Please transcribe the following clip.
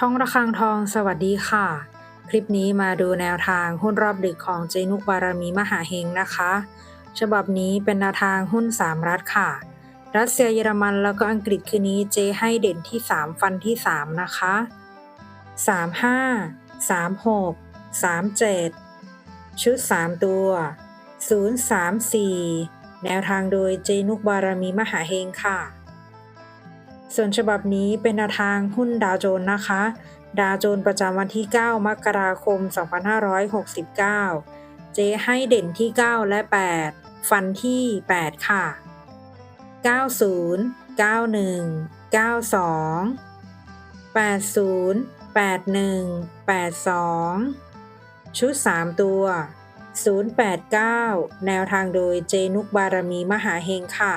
ช่องระฆังทองสวัสดีค่ะ คลิปนี้มาดูแนวทางหุ้นรอบดึกของเจนุกบารมีมหาเฮงนะคะ ฉบับนี้เป็นแนวทางหุ้น 3 รัฐค่ะ รัสเซียเยอรมันแล้วก็อังกฤษคืนนี้เจให้เด่นที่ 3 ฟันที่ 3 นะคะ 35 36 37 ชุด 3 ตัว 034 แนวทางโดยเจนุกบารมีมหาเฮงค่ะ ส่วนฉบับนี้เป็นแนวทางหุ้นดาวโจนนะคะ ดาวโจนประจำวันที่ 9 มกราคม 2569 เจให้เด่นที่ 9 และ 8 ฟันที่ 8 ค่ะ 90 91 92 80 81 82 ชุด 3 ตัว 089 แนวทางโดยเจนุกบารมีมหาเฮงค่ะ